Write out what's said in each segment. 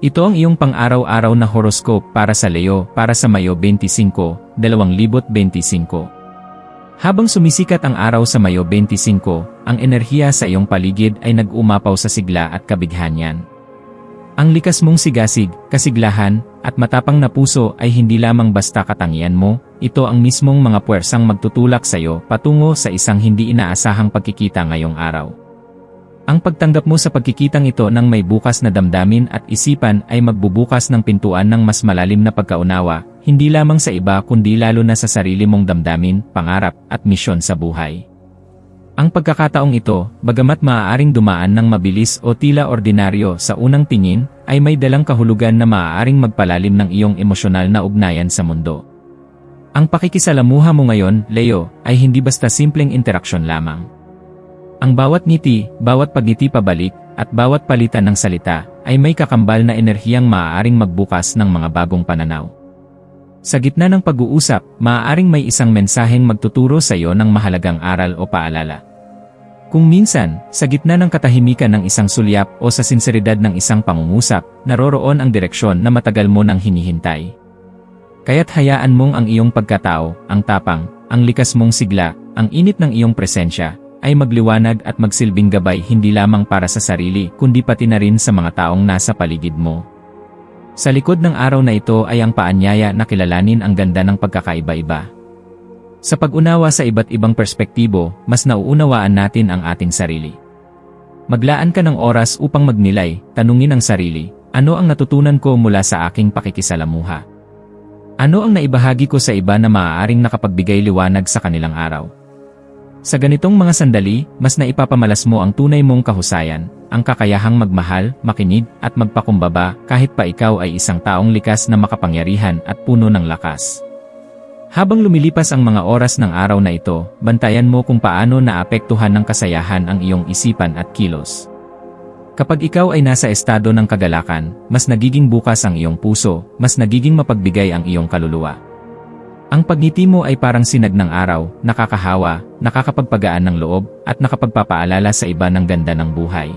Ito ang iyong pang-araw-araw na horoscope para sa Leo para sa Mayo 25, 2025. Habang sumisikat ang araw sa Mayo 25, ang enerhiya sa iyong paligid ay nag-umapaw sa sigla at kabighanyan. Ang likas mong sigasig, kasiglahan, at matapang na puso ay hindi lamang basta katangian mo, ito ang mismong mga puwersang magtutulak sa iyo patungo sa isang hindi inaasahang pagkikita ngayong araw. Ang pagtanggap mo sa pagkikitang ito ng may bukas na damdamin at isipan ay magbubukas ng pintuan ng mas malalim na pagkaunawa, hindi lamang sa iba kundi lalo na sa sarili mong damdamin, pangarap, at misyon sa buhay. Ang pagkakataong ito, bagamat maaaring dumaan ng mabilis o tila ordinaryo sa unang tingin, ay may dalang kahulugan na maaaring magpalalim ng iyong emosyonal na ugnayan sa mundo. Ang pakikisalamuha mo ngayon, Leo, ay hindi basta simpleng interaksyon lamang. Ang bawat ngiti, bawat pagngiti pabalik, at bawat palitan ng salita, ay may kakambal na enerhiyang maaaring magbukas ng mga bagong pananaw. Sa gitna ng pag-uusap, maaaring may isang mensaheng magtuturo sa iyo ng mahalagang aral o paalala. Kung minsan, sa gitna ng katahimikan ng isang sulyap o sa sinseridad ng isang pangungusap, naroroon ang direksyon na matagal mo nang hinihintay. Kaya't hayaan mong ang iyong pagkatao, ang tapang, ang likas mong sigla, ang init ng iyong presensya, ay magliwanag at magsilbing gabay hindi lamang para sa sarili kundi pati na rin sa mga taong nasa paligid mo. Sa likod ng araw na ito ay ang paanyaya na kilalanin ang ganda ng pagkakaiba-iba. Sa pag-unawa sa iba't ibang perspektibo, mas nauunawaan natin ang ating sarili. Maglaan ka ng oras upang magnilay, tanungin ang sarili, ano ang natutunan ko mula sa aking pakikisalamuha? Ano ang naibahagi ko sa iba na maaaring nakapagbigay liwanag sa kanilang araw? Sa ganitong mga sandali, mas naipapamalas mo ang tunay mong kahusayan, ang kakayahang magmahal, makinig, at magpakumbaba kahit pa ikaw ay isang taong likas na makapangyarihan at puno ng lakas. Habang lumilipas ang mga oras ng araw na ito, bantayan mo kung paano naapektuhan ng kasayahan ang iyong isipan at kilos. Kapag ikaw ay nasa estado ng kagalakan, mas nagiging bukas ang iyong puso, mas nagiging mapagbigay ang iyong kaluluwa. Ang pagngiti mo ay parang sinag ng araw, nakakahawa, nakakapagpagaan ng loob, at nakapagpapaalala sa iba ng ganda ng buhay.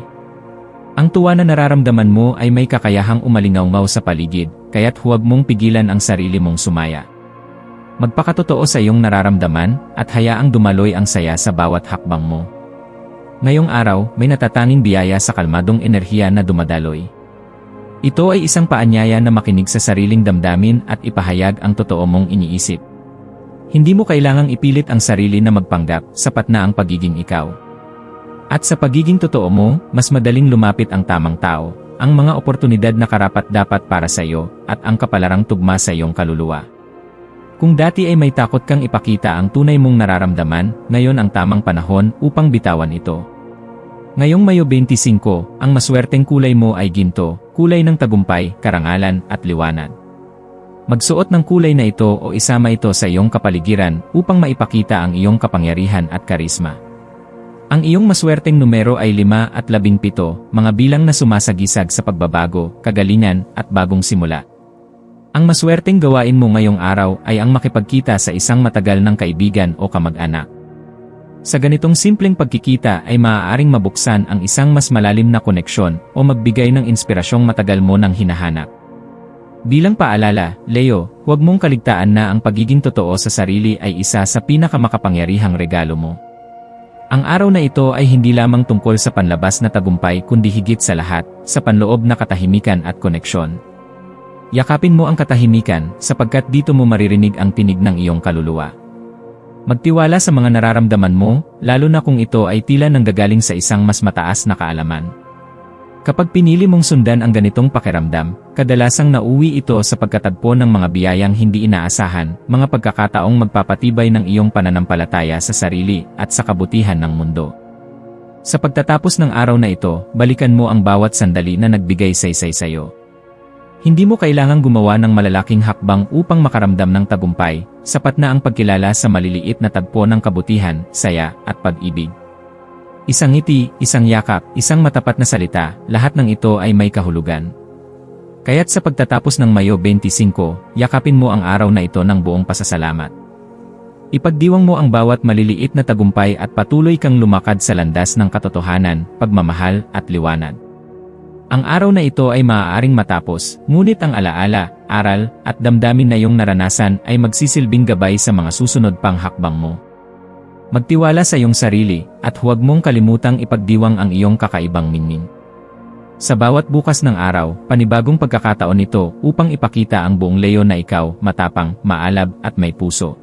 Ang tuwa na nararamdaman mo ay may kakayahang umalingaw sa paligid, kaya't huwag mong pigilan ang sarili mong sumaya. Magpakatotoo sa iyong nararamdaman, at hayaang dumaloy ang saya sa bawat hakbang mo. Ngayong araw, may natatanging biyaya sa kalmadong enerhiya na dumadaloy. Ito ay isang paanyaya na makinig sa sariling damdamin at ipahayag ang totoo mong iniisip. Hindi mo kailangang ipilit ang sarili na magpanggap, sapat na ang pagiging ikaw. At sa pagiging totoo mo, mas madaling lumapit ang tamang tao, ang mga oportunidad na karapat dapat para sa iyo, at ang kapalarang tugma sa iyong kaluluwa. Kung dati ay may takot kang ipakita ang tunay mong nararamdaman, ngayon ang tamang panahon upang bitawan ito. Ngayong Mayo 25, ang maswerteng kulay mo ay ginto, kulay ng tagumpay, karangalan, at liwanag. Magsuot ng kulay na ito o isama ito sa iyong kapaligiran upang maipakita ang iyong kapangyarihan at karisma. Ang iyong maswerteng numero ay 5 at 17, mga bilang na sumasagisag sa pagbabago, kagalingan, at bagong simula. Ang maswerteng gawain mo ngayong araw ay ang makipagkita sa isang matagal ng kaibigan o kamag-anak. Sa ganitong simpleng pagkikita ay maaaring mabuksan ang isang mas malalim na koneksyon o magbigay ng inspirasyong matagal mo nang hinahanap. Bilang paalala, Leo, huwag mong kaligtaan na ang pagiging totoo sa sarili ay isa sa pinakamakapangyarihang regalo mo. Ang araw na ito ay hindi lamang tungkol sa panlabas na tagumpay kundi higit sa lahat, sa panloob na katahimikan at koneksyon. Yakapin mo ang katahimikan sapagkat dito mo maririnig ang tinig ng iyong kaluluwa. Magtiwala sa mga nararamdaman mo, lalo na kung ito ay tila nanggagaling sa isang mas mataas na kaalaman. Kapag pinili mong sundan ang ganitong pakiramdam, kadalasang nauwi ito sa pagkatagpo ng mga biyayang hindi inaasahan, mga pagkakataong magpapatibay ng iyong pananampalataya sa sarili at sa kabutihan ng mundo. Sa pagtatapos ng araw na ito, balikan mo ang bawat sandali na nagbigay saysay sa'yo. Hindi mo kailangang gumawa ng malalaking hakbang upang makaramdam ng tagumpay, sapat na ang pagkilala sa maliliit na tagpo ng kabutihan, saya, at pag-ibig. Isang ngiti, isang yakap, isang matapat na salita, lahat ng ito ay may kahulugan. Kaya't sa pagtatapos ng Mayo 25, yakapin mo ang araw na ito ng buong pasasalamat. Ipagdiwang mo ang bawat maliliit na tagumpay at patuloy kang lumakad sa landas ng katotohanan, pagmamahal, at liwanag. Ang araw na ito ay maaaring matapos, ngunit ang alaala, aral, at damdamin na iyong naranasan ay magsisilbing gabay sa mga susunod pang hakbang mo. Magtiwala sa iyong sarili, at huwag mong kalimutang ipagdiwang ang iyong kakaibang minmin. Sa bawat bukas ng araw, panibagong pagkakataon nito upang ipakita ang buong leyo na ikaw, matapang, maalab, at may puso.